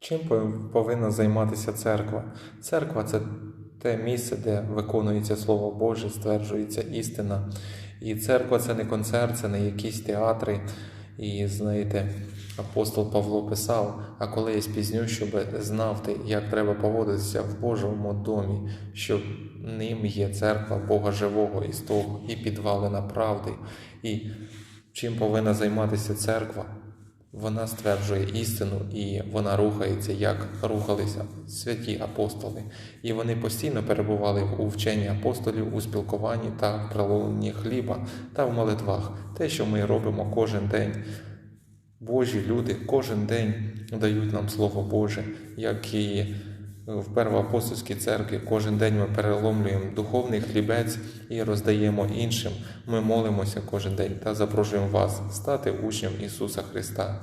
Чим повинна займатися церква? Церква це те місце, де виконується Слово Боже, стверджується істина. І церква це не концерт, це не якісь театри. І знаєте, апостол Павло писав: а коли я спізню, щоб знав ти, як треба поводитися в Божому домі, що ним є церква Бога живого і стовп, і підвалина правди. І чим повинна займатися церква? Вона стверджує істину і вона рухається, як рухалися святі апостоли. І вони постійно перебували у вченні апостолів, у спілкуванні та в приломленні хліба та в молитвах. Те, що ми робимо кожен день. Божі люди кожен день дають нам Слово Боже, як і в Первоапостольській церкві. Кожен день ми переломлюємо духовний хлібець і роздаємо іншим. Ми молимося кожен день та запрошуємо вас стати учнем Ісуса Христа.